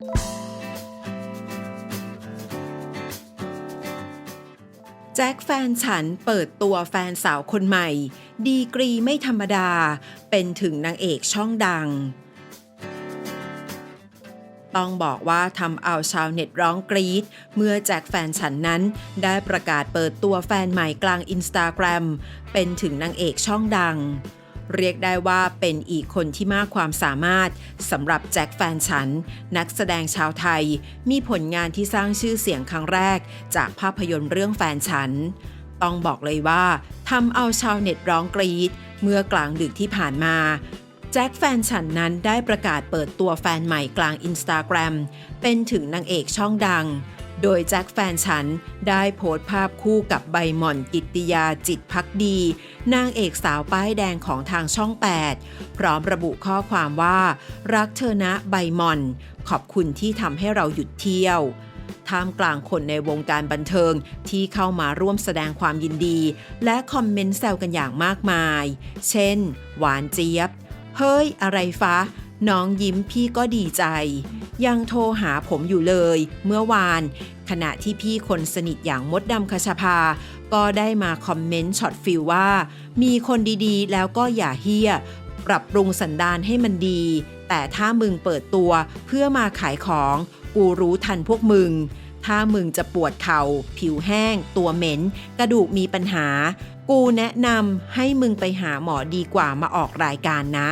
แจ็คแฟนฉันเปิดตัวแฟนสาวคนใหม่ ดีกรีไม่ธรรมดา เป็นถึงนางเอกช่องดัง ต้องบอกว่าทำเอาชาวเน็ตร้องกรี๊ดเมื่อแจ็คแฟนฉันนั้น ได้ประกาศเปิดตัวแฟนใหม่กลางอินสตาแกรมเป็นถึงนางเอกช่องดัง เรียกได้ว่าเป็นอีกคนที่มากความสามารถสำหรับแจ็คแฟนฉัน นักแสดงชาวไทย มีผลงานที่สร้างชื่อเสียงครั้งแรก จากภาพยนตร์เรื่องแฟนฉัน ต้องบอกเลยว่าทำเอาชาวเน็ตร้องกรี๊ดเมื่อกลางดึกที่ผ่านมาแจ็คแฟนฉันนั้นได้ประกาศเปิดตัวแฟนใหม่กลางอินสตาแกรมเป็นถึงนางเอกช่องดัง โดยแจ็คแฟนฉันได้โพสต์ภาพคู่กับใบหม่อนกิตติยาจิตพักดี นางเอกสาวป้ายแดงของทางช่อง 8 พร้อมระบุข้อความว่า รักเธอนะใบมอน ขอบคุณที่ทำให้เราหยุดเที่ยวท่ามกลางคนในวงการบันเทิงที่เข้ามาร่วมแสดงความยินดี และคอมเมนต์แซวกันอย่างมากมาย เช่น หวานเจี๊ยบ เฮ้ย อะไรฟ้า น้องยิ้มพี่ก็ดีใจ ยังโทรหาผมอยู่เลย เมื่อวาน ขณะที่พี่คนสนิทอย่างมดดำคชภา ก็ได้มาคอมเมนต์ช็อตฟิลว่า มีคนดีๆ แล้วก็อย่าเฮี้ย ปรับปรุงสันดานให้มันดี แต่ถ้ามึงเปิดตัวเพื่อมาขายของ กูรู้ทันพวกมึง ถ้ามึงจะปวดเข่า ผิวแห้ง ตัวเหม็น กระดูกมีปัญหา กูแนะนำให้มึงไปหาหมอดีกว่ามาออกรายการนะ